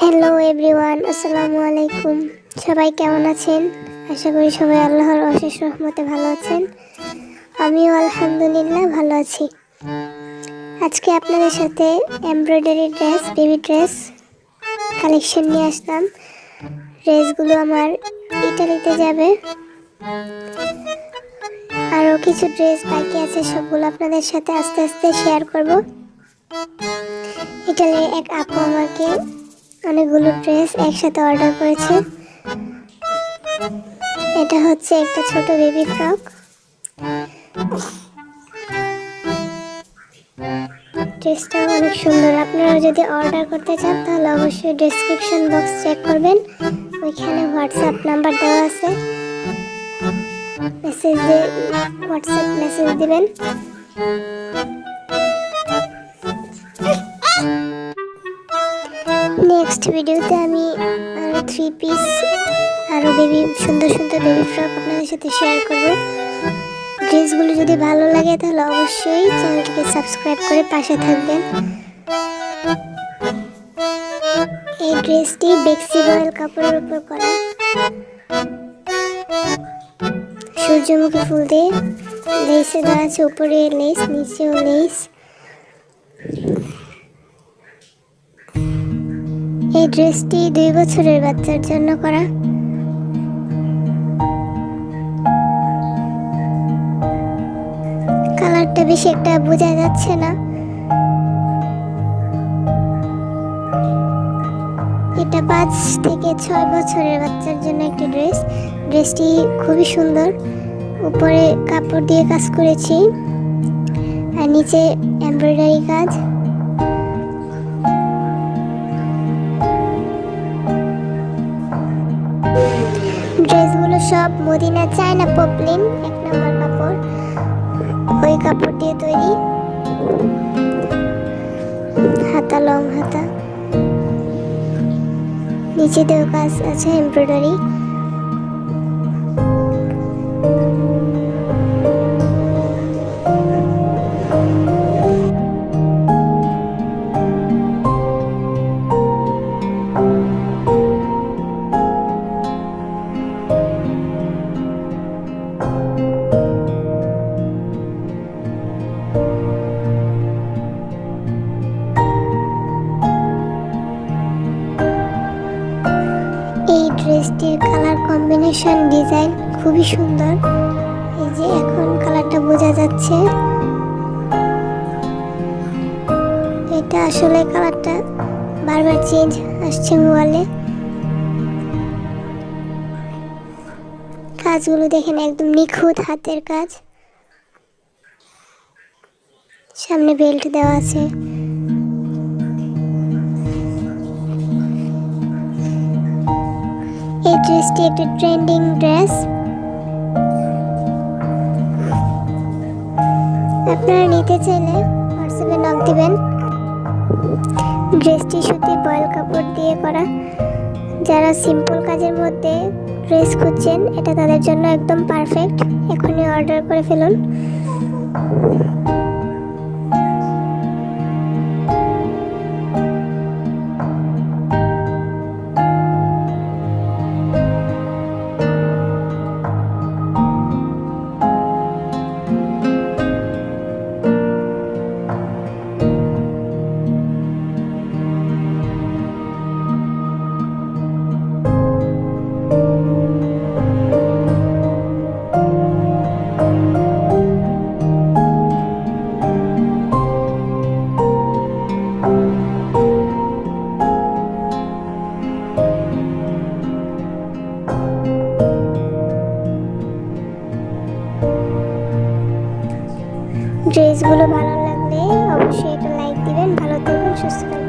Hello everyone আসসালামু আলাইকুম সবাই কেমন আছেন? আশা করি সবাই আল্লাহর অশেষ রহমতে ভালো আছেন। আমিও আলহামদুলিল্লাহ ভালো আছি। আজকে আপনাদের সাথে embroidery dress baby dress collection নিয়ে আসলাম। ড্রেসগুলো আমার ইটালিতে যাবে। আরও কিছু ড্রেস বাকি আছে, সবগুলো আপনাদের সাথে আস্তে আস্তে শেয়ার করব। ইটালির এক আপু আমাকে অনেকগুলো ড্রেস একসাথে অর্ডার করেছে। এটা হচ্ছে একটা ছোট বেবি ফ্রক। ড্রেসটা অনেক সুন্দর। আপনারা যদি অর্ডার করতে চান, তাহলে অবশ্যই ডেসক্রিপশন বক্স চেক করবেন। ওইখানে হোয়াটসঅ্যাপ নাম্বার দেওয়া আছে। মেসেজ দিয়ে হোয়াটসঅ্যাপ মেসেজ দিবেন। নেক্সট ভিডিওতে আমি আরও থ্রি পিস আরও বেবি সুন্দর সুন্দর বেবি ফ্রক আপনাদের সাথে শেয়ার করব। ড্রেসগুলো যদি ভালো লাগে তাহলে অবশ্যই চ্যানেলটিকে সাবস্ক্রাইব করে পাশে থাকবেন। এই ড্রেসটি বেক্সি রয়্যাল কাপড়ের উপর করা। সূর্যমুখী ফুল দিয়ে লেসে দেওয়া আছে, উপরে লেস নিচেও লেস এই ড্রেসটি দুই বছরের বাচ্চার জন্য করা। কালারটা বেশি একটা বোঝা যাচ্ছে না। এটা পাঁচ থেকে ছয় বছরের বাচ্চার জন্য একটি ড্রেস। ড্রেসটি খুবই সুন্দর। উপরে কাপড় দিয়ে কাজ করেছি। আর নিচে এমব্রয়ডারি কাজ। সব মদিনা চায়না পপলিন, এক নম্বর কাপড়, ওই কাপড় দিয়ে তৈরি। হাতা, লং হাতা। নিচে দেওয়া কাজ আছে, এমব্রয়ডারি। ড্রেসটির কালার কম্বিনেশন ডিজাইন খুবই সুন্দর। এই যে এখন কালারটা বোঝা যাচ্ছে। এটা আসলে কালারটা বারবার চেঞ্জ আসছে মোবাইলে কাজগুলো দেখেন একদম নিখুঁত হাতের কাজ। সামনে বেল্ট দেওয়া আছে। ড্রেসটি একটি ট্রেন্ডিং ড্রেস আপনারা নিতে চাইলে হোয়াটসঅ্যাপে নক দিবেন। ড্রেসটি সুতি বয়েল কাপড় দিয়ে করা। যারা সিম্পল কাজের মধ্যে ড্রেস খুঁজছেন, এটা তাদের জন্য একদম পারফেক্ট এখনই অর্ডার করে ফেলুন। ড্রেসগুলো ভালো লাগলে অবশ্যই এটা লাইক দিবেন ভালো থাকবেন সুস্থ থাকবেন।